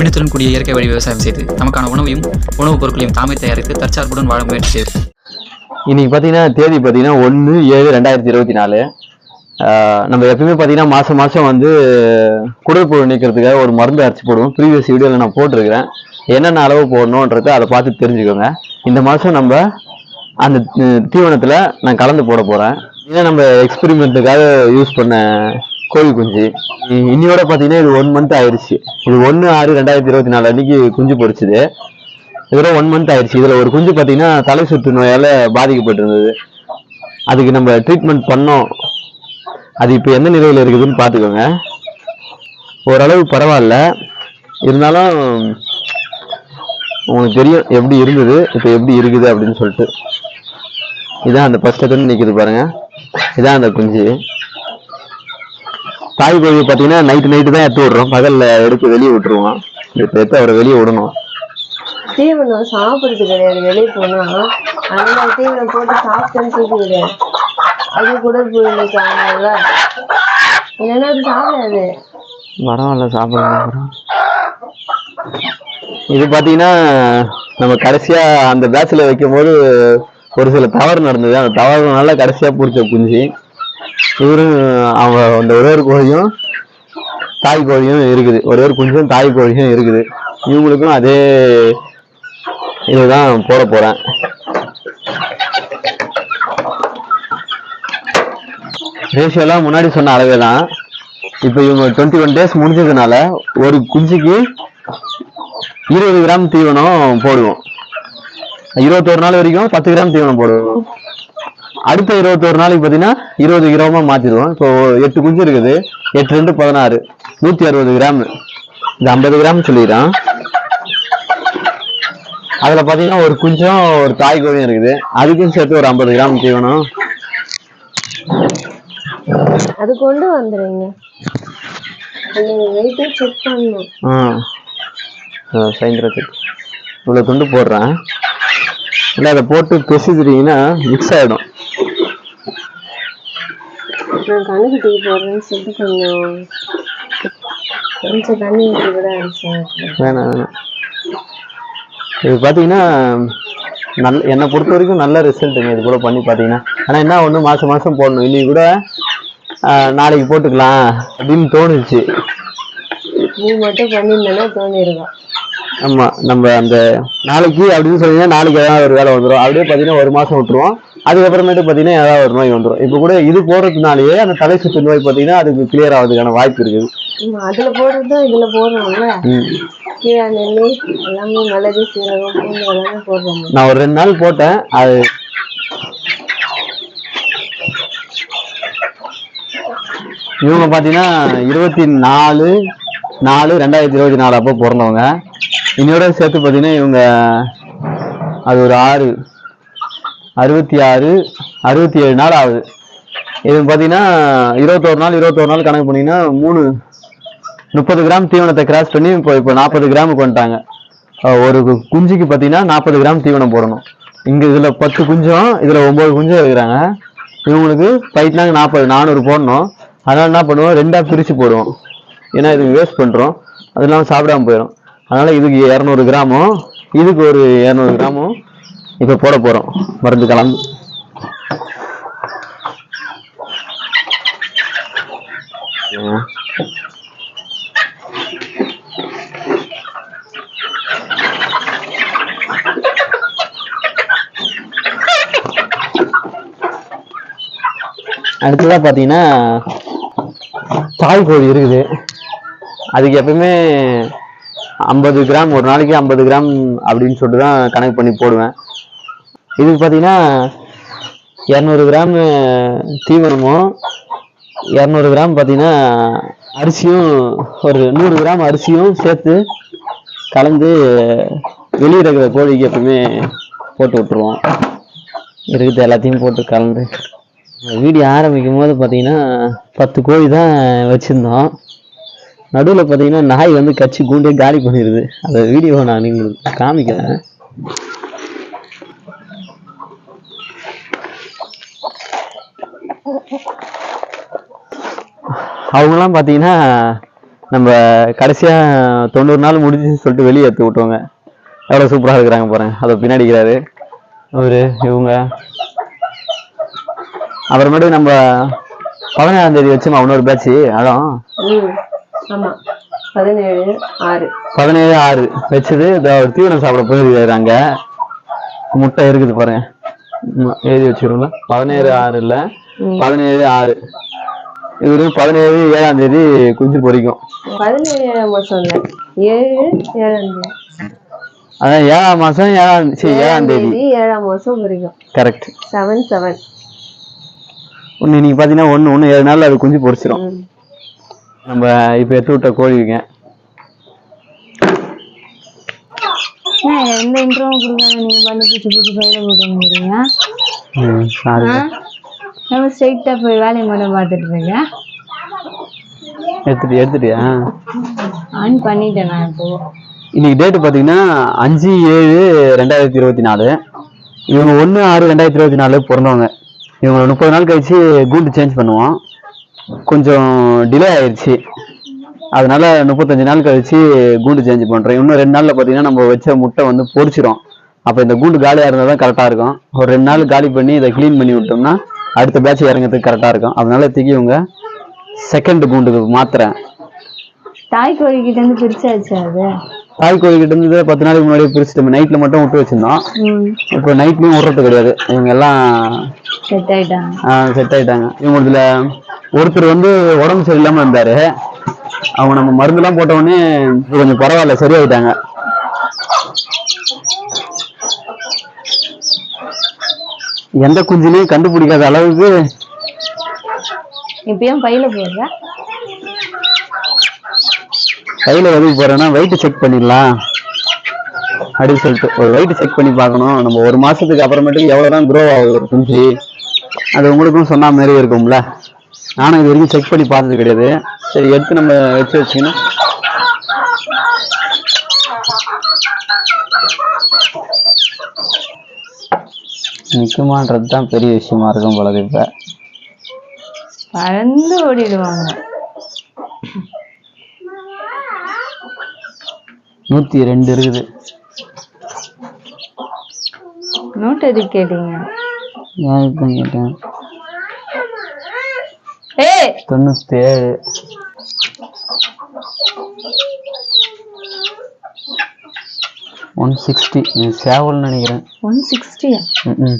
நவீனத்துடன் கூடிய இயற்கை வழி விவசாயம் செய்து நமக்கான உணவையும் உணவுப் பொருட்களையும் தாமே தயாரித்து தற்சார்புடன் வாழ முயற்சி செய்து. இன்னைக்கு பார்த்தீங்கன்னா தேதி பார்த்தீங்கன்னா ஒன்று ஏழு ரெண்டாயிரத்தி இருபத்தி நாலு. நம்ம எப்பயுமே பார்த்தீங்கன்னா மாதம் மாதம் வந்து குடற்புழு நீக்கிறதுக்காக ஒரு மருந்து அரைச்சி போடுவோம். ப்ரீவியஸ் வீடியோவில் நான் போட்டிருக்கிறேன். என்னென்ன அளவு போடணுன்றதை அதை பார்த்து தெரிஞ்சுக்கோங்க. இந்த மாதம் நம்ம அந்த தீவனத்தில் நான் கலந்து போட போகிறேன் ஏன்னா நம்ம எக்ஸ்பெரிமெண்ட்டுக்காக யூஸ் பண்ண கோழி குஞ்சு. இன்னியோட பார்த்தீங்கன்னா இது ஒன் மந்த் ஆயிடுச்சு இது ஒன்று ஆறு ரெண்டாயிரத்தி இருபத்தி நாலு அன்னைக்கு குஞ்சு பொரிச்சுது. இதோட ஒன் மந்த் ஆயிடுச்சு இதில் ஒரு குஞ்சு பார்த்தீங்கன்னா தலை சுற்று நோயால் பாதிக்கப்பட்டிருந்தது. அதுக்கு நம்ம ட்ரீட்மெண்ட் பண்ணோம். அது இப்போ எந்த நிலையில் இருக்குதுன்னு பார்த்துக்கோங்க ஓரளவு பரவாயில்ல. இருந்தாலும் உங்களுக்கு தெரியும் எப்படி இருந்தது இப்போ எப்படி இருக்குது அப்படின்னு சொல்லிட்டு. இதான் அந்த ஃபஸ்ட் நிற்கிது நிக்குது பாருங்க. இதான் அந்த குஞ்சு. தாய் கோழி பார்த்தீங்கன்னா நைட்டு நைட்டு தான் எடுத்து விடுறோம். பகல்ல எடுத்து வெளியே விட்டுருவோம். இப்போ எடுத்து அவரை வெளியே விடணும்? தீவனம் சாப்பிடுறது கிடையாது. வெளியே போனா அதனால தீவனம் போட்டு சாப்பிட்டேன்னு விடு அது கூட போயிருந்துச்சாங்கல்ல இல்லைன்னா அது சாப்பிடாது. பரவாயில்ல சாப்பிடலாம் இது பாத்தீங்கன்னா நம்ம கடைசியா அந்த பேட்ச்ல வைக்கும் போது ஒரு சில தவறு நடந்தது. அந்த தவறுனால கடைசியா பிடிச்ச குஞ்சு இவரும் அவங்க அந்த ஒரே ஒரு கோழியும் தாய் கோழியும் இருக்குது. ஒரே ஒரு குஞ்சும் தாய் கோழியும் இருக்குது. இவங்களுக்கும் அதே இதுதான் போட போறேன். ரேஷியோலாம் முன்னாடி சொன்ன அளவே தான். இப்போ இவங்க டுவெண்ட்டி ஒன் டேஸ் முடிஞ்சதுனால ஒரு குஞ்சுக்கு இருபது கிராம் தீவனம் போடுவோம். இருபத்தோரு நாள் வரைக்கும் பத்து கிராம் தீவனம் போடுவோம். அடுத்த இருபத்தோரு நாளைக்கு பார்த்தீங்கன்னா இருபது கிராமா மாத்திடுவோம். இப்போ எட்டு குஞ்சு இருக்குது. எட்டு ரெண்டு பதினாறு. நூத்தி அறுபது கிராம். இந்த ஐம்பது கிராம் சொல்லிடுறான். அதுல பாத்தீங்கன்னா ஒரு குஞ்சும் ஒரு தாய் கோழியும் இருக்குது. அதுக்கும் சேர்த்து ஒரு ஐம்பது கிராம் தீவனம். அது கொண்டு வந்துடுங்க ஆ. சாயந்தரத்துக்கு. இவ்வளோ துண்டு போடுறேன். இல்லை அதை போட்டு பிசைச்சிட்டிங்கன்னா மிக்ஸ் ஆகிடும் நான் கண்ணுக்குட்டிக்கு போடுறேன்னு சொல்லிட்டு கொஞ்சம் கொஞ்சம் தண்ணி ஊற்றி கூட வேணாம் வேணாம். இது பார்த்தீங்கன்னா நல்ல என்னை பொறுத்த வரைக்கும் நல்ல ரிசல்ட்டுங்க இது கூட பண்ணி பார்த்தீங்கன்னா ஆனால் என்ன ஒன்று மாதம் மாதம் போடணும். இன்னைக்கு கூட நாளைக்கு போட்டுக்கலாம் அப்படின்னு தோணுச்சு. நீ மட்டும் பண்ணியிருந்தேன்னா தோணிருக்கும் ஆமா நம்ம அந்த நாளைக்கு அப்படின்னு சொன்னீங்கன்னா நாளைக்கு ஏதாவது ஒரு வேலை வந்துடும் அப்படியே பார்த்தீங்கன்னா ஒரு மாசம் விட்டுருவோம். அதுக்கப்புறமேட்டு பார்த்தீங்கன்னா ஏதாவது ஒரு நோய் வந்துடும் இப்போ கூட இது போடுறதுனாலயே அந்த தலை சுத்து நோய் பார்த்தீங்கன்னா அதுக்கு கிளியர் ஆகிறதுக்கான வாய்ப்பு இருக்குது. அதுல போடுறதும் இதுல போடுறோம்ல. எல்லாமே சீரகம் எல்லாமே போடுறோம். நான் ஒரு ரெண்டு நாள் போட்டேன். அது இவங்க பார்த்தீங்கன்னா இருபத்தி நாலு நாலு ரெண்டாயிரத்தி இருபத்தி நாலு அப்போ பிறந்தவங்க. இன்னையோட சேர்த்து பார்த்தீங்கன்னா இவங்க அது ஒரு ஆறு அறுபத்தி ஆறு அறுபத்தி ஏழு நாள் ஆகுது. இது பார்த்தீங்கன்னா இருபத்தோரு நாள் இருபத்தோரு நாள் கணக்கு பண்ணிங்கன்னா மூணு முப்பது கிராம் தீவனத்தை கிராஸ் பண்ணி இப்போ இப்போ நாற்பது கிராமுக்கு வந்துட்டாங்க. ஒரு குஞ்சுக்கு பார்த்தீங்கன்னா நாற்பது கிராம் தீவனம் போடணும். இங்கே இதில் பத்து குஞ்சும் இதில் ஒம்பது குஞ்சும் இருக்கிறாங்க. இவங்களுக்கு பைட்னாங்க நாற்பது நானூறு போடணும். அதனால் என்ன பண்ணுவோம்? ரெண்டாக பிரித்து போடுவோம். ஏன்னா இது வேஸ்ட் பண்ணுறோம் அது இல்லாமல் சாப்பிடாம போயிடும் அதனால் இதுக்கு இரநூறு கிராமும் இதுக்கு ஒரு இரநூறு கிராமும் இப்போ போட போகிறோம் மருந்து கலந்து. ஆ. பார்த்தீங்கன்னா தாய் கோழி இருக்குது. அதுக்கு எப்பயுமே ஐம்பது கிராம் ஒரு நாளைக்கு ஐம்பது கிராம் அப்படின்னு சொல்லிட்டு தான் கணக்கு பண்ணி போடுவேன். இதுக்கு பார்த்தீங்கன்னா இரநூறு கிராம் தீவனமும் இரநூறு கிராம் பார்த்தீங்கன்னா அரிசியும் ஒரு நூறு கிராம் அரிசியும் சேர்த்து கலந்து வெளியே இருக்கிற கோழிக்கு எப்பவுமே போட்டு விட்டுருவோம். இருக்குது எல்லாத்தையும் போட்டு கலந்து. வீடியோ ஆரம்பிக்கும் போது பார்த்தீங்கன்னா பத்து கோழி தான் வச்சுருந்தோம். நடுவில் பார்த்தீங்கன்னா நாய் வந்து கச்சி கூண்டே காலி பண்ணிடுது அந்த வீடியோவை நான் உங்களுக்கு காமிக்கிறேன். அவங்களாம் பார்த்தீங்கன்னா நம்ம கடைசியா தொண்ணூறு நாள் முடிஞ்சுன்னு சொல்லிட்டு வெளியே எடுத்து விட்டோங்க எவ்வளோ சூப்பராக இருக்கிறாங்க பாருங்க. அதை பின்னாடி இருக்கிறாரு. அவரு இவங்க. அப்புறமேட்டு நம்ம பதினேழாம் தேதி வச்சோம் இன்னொரு பேட்ச் அதான். ம் ஆமா. பதினேழு ஆறு. பதினேழு ஆறு. வச்சது அவர் தீவனம் சாப்பிட போயிருக்காரு அங்க. முட்டை இருக்குது பாருங்க. எழுதி வச்சிருக்கோம்ல பதினேழு ஆறு இல்ல பதினேழு ஆறு. இவரு பதினேழு ஏழாம் தேதி குஞ்சு பொரிக்கும் பதினேழு ஏழாம் மாசம் இல்ல. ஏழு ஏழாம் தேதி. அதான் ஏழாம் மாசம் ஏழாம் சரி ஏழாம் தேதி. ஏழாம் மாசம் வரைக்கும் கரெக்ட் செவன் செவன் ஒன்று இன்னைக்கு பார்த்தீங்கன்னா ஒன்று ஒன்று ஏழு நாள்ல அது குஞ்சு பொரிச்சிடும் நம்ம இப்போ எடுத்து விட்ட கோழிங்க எந்த இன்ட்ரோவும் கொடுக்காம நீங்க பண்ணி பிடிச்சி பிடிச்சி ம், சாரி நம்ம ஸ்ட்ரைட்டா போய் வேலையை மட்டும் பார்த்துட்டு இருக்கேன் எடுத்துட்டு எடுத்துட்டியா? ஆன் பண்ணிட்டேன் நான் இப்போ. இன்னைக்கு டேட்டு பார்த்தீங்கன்னா அஞ்சு ஏழு ரெண்டாயிரத்தி இருபத்தி நாலு. இவங்க ஒன்று ஆறு ரெண்டாயிரத்தி இருபத்தி நாலு பிறந்தவங்க. இவங்க முப்பது நாள் கழிச்சு கூண்டு சேஞ்ச் பண்ணுவோம் கொஞ்சம் டிலே ஆயிடுச்சு அதனால முப்பத்தஞ்சு நாள் கழிச்சு கூண்டு சேஞ்ச் பண்ணுறோம் இன்னும் ரெண்டு நாளில் பார்த்தீங்கன்னா நம்ம வச்ச முட்டை வந்து பொரிச்சிரும். அப்போ இந்த கூண்டு காலியாக இருந்தால் தான் கரெக்டாக இருக்கும். ஒரு ரெண்டு நாள் காலி பண்ணி இதை க்ளீன் பண்ணி விட்டோம்னா அடுத்த பேட்ச் இறங்கிறதுக்கு கரெக்டாக இருக்கும். அதனால தூக்கி இவங்க செகண்ட் கூண்டுக்கு மாத்துறேன். தாய் கோழி கிட்ட இருந்து பிரிச்சாச்சு அது? தாய் கோழி கிட்ட இருந்து பத்து நாளைக்கு முன்னாடியே பிரிச்சுட்டு நைட்ல மட்டும் விட்டு வச்சிருந்தோம். இப்போ நைட்லயும் விடுறது கிடையாது. இவங்க எல்லாம் செட் ஆயிட்டாங்க. செட் ஆயிட்டாங்க. இவங்களதுல ஒருத்தர் வந்து உடம்பு சரியில்லாம இருந்தாரு. அவங்க நம்ம மருந்துலாம் போட்ட உடனே இப்ப கொஞ்சம் பரவாயில்ல சரியாயிட்டாங்க. எந்த குஞ்சுலையும் கண்டுபிடிக்காத அளவுக்கு இப்பயும் பையில போடுற? கையில எதுக்கு போறேன்னா வெயிட் செக் பண்ணிடலாம். அப்படின்னு சொல்லிட்டு. ஒரு வெயிட் செக் பண்ணி பார்க்கணும். நம்ம ஒரு மாசத்துக்கு அப்புறமேட்டுக்கு எவ்வளவுதான் க்ரோ ஆகுது ஒரு குஞ்சு? அது உங்களுக்கும் சொன்ன மாதிரி இருக்கும்ல. நானும் இது வரைக்கும் செக் பண்ணி பார்த்தது கிடையாது. சரி எடுத்து நம்ம வச்சு வச்சுக்கணும். நிற்குமான்றது தான் பெரிய விஷயமா இருக்கும் போலது இப்ப. பறந்து ஓடிடுவாங்க. நூத்தி ரெண்டு இருக்குது. நோட் எதுக்கு கேட்டீங்க? ஏன் இப்போ கேட்டேன் தொண்ணூத்தி ஏழு ஒன் சிக்ஸ்டி சேவல்னு நினைக்கிறேன். ஒன் சிக்ஸ்டியா ம்ம்.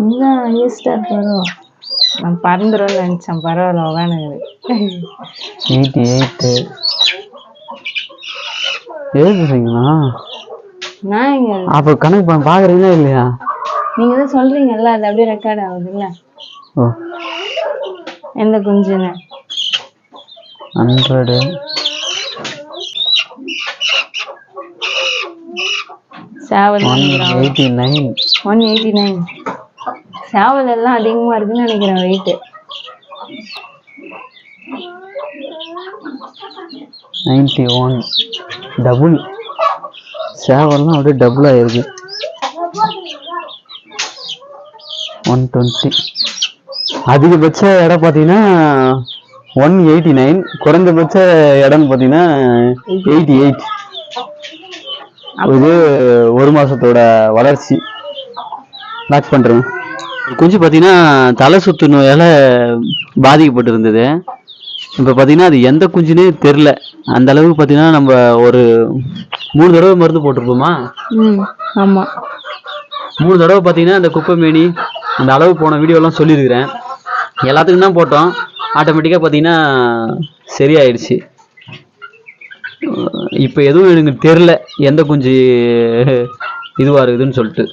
இதுதான் ஹையஸ்டா வரும் நான் பறந்துரும்னு நினைச்சேன். பரவாயில்ல உட்காந்துக்குது எயிட்டி எயிட்டு எழுதுறீங்களா நான் இங்க அப்போ கணக்கு பா- பாக்குறீங்களா இல்லையா? நீங்க தான் சொல்றீங்கல்ல அது அப்படியே ரெக்கார்ட் ஆகுதுல்ல. ஓ. எந்த குஞ்சுன்னு? ஹண்ட்ரடு சேவல். One eighty nine one eighty nine சேவல் எல்லாம் அதிகமா இருக்குன்னு நினைக்கிறேன் வெயிட் நைன்டி ஒன் டபுள் சேவல்லாம் அப்படியே டபுள் ஆயிருக்கு. ஒன் டுவெண்ட்டி அதிகபட்ச இடம் பார்த்தீங்கன்னா ஒன் எயிட்டி நைன் குறைந்தபட்ச இடம்னு பார்த்தீங்கன்னா எயிட்டி எயிட் இது ஒரு மாசத்தோட வளர்ச்சி. மேட்ச் பண்றேன். குஞ்சு பார்த்தீங்கன்னா தலை சுத்து நோயால பாதிக்கப்பட்டு இருந்தது இப்போ பார்த்தீங்கன்னா அது எந்த குஞ்சுனே தெரில அந்த அளவுக்கு பார்த்தீங்கன்னா நம்ம ஒரு மூணு தடவை மருந்து போட்டிருப்போமா? ம் ஆமா. மூணு தடவை பார்த்தீங்கன்னா அந்த குப்பை மேனி அந்த அளவு போன வீடியோலாம் சொல்லியிருக்கிறேன். எல்லாத்துக்கும் தான் போட்டோம். ஆட்டோமேட்டிக்காக பார்த்தீங்கன்னா சரியாயிடுச்சு. இப்போ எதுவும் எனக்கு தெரில எந்த குஞ்சு இதுவாக இருக்குதுன்னு சொல்லிட்டு.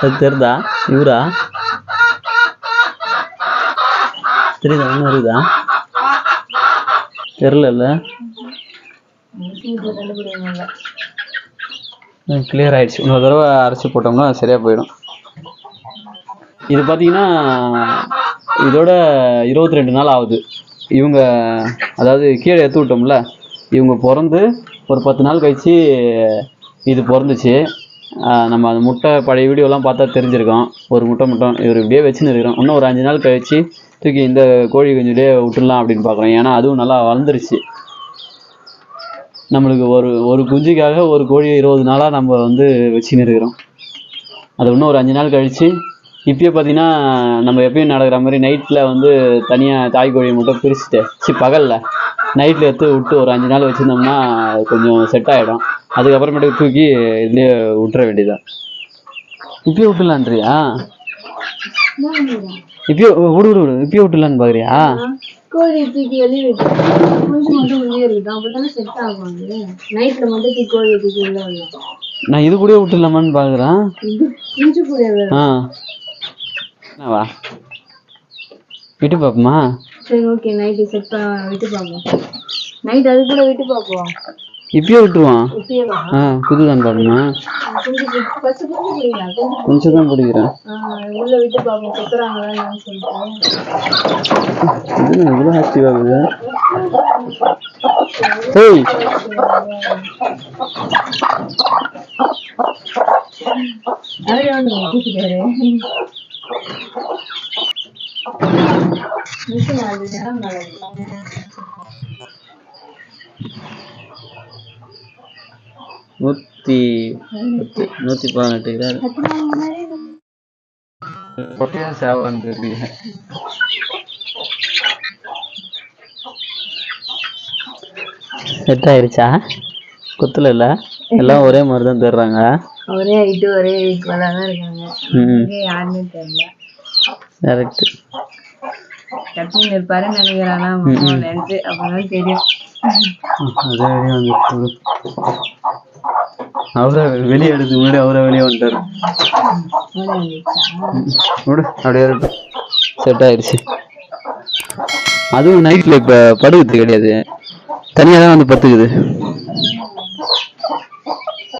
அது தெரிதா இவரா? தெரியுதா? ஒன்றும் இருக்குதா? தெரிலல்ல கிளியர் ஆயிடுச்சு. இன்னொரு தடவை அரைச்சி போட்டோம்னா சரியாக போயிடும். இது பார்த்தீங்கன்னா இதோட இருபத்தி ரெண்டு நாள் ஆகுது. இவங்க அதாவது கீழே எடுத்து விட்டோம்ல இவங்க பிறந்து ஒரு பத்து நாள் கழிச்சு இது பிறந்துச்சு. நம்ம அந்த முட்டை பழைய வீடியோலாம் பார்த்தா தெரிஞ்சிருக்கோம். ஒரு முட்டை முட்டை இவர் இப்படியே வச்சுன்னு இருக்கிறோம். இன்னும் ஒரு அஞ்சு நாள் கழிச்சு தூக்கி இந்த கோழி குஞ்சுலேயே விட்டுடலாம் அப்படின்னு பார்க்குறோம். ஏன்னா அதுவும் நல்லா வளர்ந்துருச்சு. நம்மளுக்கு ஒரு ஒரு குஞ்சுக்காக ஒரு கோழி இருபது நாளாக நம்ம வந்து வச்சுன்னு இருக்கிறோம். அது இன்னும் ஒரு அஞ்சு நாள் கழிச்சு இப்பயே பார்த்தீங்கன்னா நம்ம எப்பயும் நடக்கிற மாதிரி நைட்டில் வந்து தனியாக தாய் கோழியை மட்டும் பிரிச்சுட்டு சி பகலில் நைட்டில் எடுத்து விட்டு ஒரு அஞ்சு நாள் வச்சுருந்தோம்னா கொஞ்சம் செட் ஆகிடும் அதுக்கப்புறமேட்டுக்கு தூக்கி இதுலேயே விட்டுற வேண்டியதான் இப்பயே விட்டுலான்றியா இப்பயே விடு விடு விடு. இப்பயே விட்டுலான்னு பார்க்குறியா கோழி தூக்கி வெளியே விட்டு குஞ்சு மட்டும் உள்ளே இருக்கட்டும் அப்பதானே செட் ஆகும் அது நைட்ல மட்டும் தூக்கி கோழியை தூக்கி உள்ள விடலாம். நான் இது கூட விட்டுலாமான்னு பார்க்குறேன் கூட ஆ. என்னவா விட்டு பார்ப்போமா சரி ஓகே நைட்டு செட் விட்டு பார்ப்போம் நைட் அது கூட விட்டு பார்ப்போம். இப்பயே விட்டுருவான்? ஆ குஞ்சு பிடிக்கலாம் குஞ்சு கொஞ்சம் தான் பிடிக்கிறேன் உள்ள விட்டு பார்ப்போம். குத்துறாங்களா என்னன்னு சொல்லிட்டு. இவ்வளோ ஆக்டிவ் ஆகுது ஏய் அவரே வந்து கூப்பிட்டாரு நூற்றி நூற்றி பதினெட்டு கிராம் செட் ஆயிருச்சா குத்துல இல்ல? எல்லாம் ஒரே மாதிரி தான் தர்றாங்க ஒரே ஹைட்டு ஒரே ஈக்குவலாக தான் இருக்காங்க. யாருமே தெரியல கரெக்ட் கட்டின்னு இருப்பாருன்னு நினைக்கிறானா? மாமாவிலன்ட்டு அப்பதான் தெரியும். அதே வந்து அவரை வெளியே எடுத்து முன்னாடி அவரை வெளியே வந்துட்டாரு. விடு அப்படியே செட் ஆயிடுச்சு. அதுவும் நைட்ல இப்ப படுக்கிறது கிடையாது. தனியாக தான் வந்து பத்துக்குது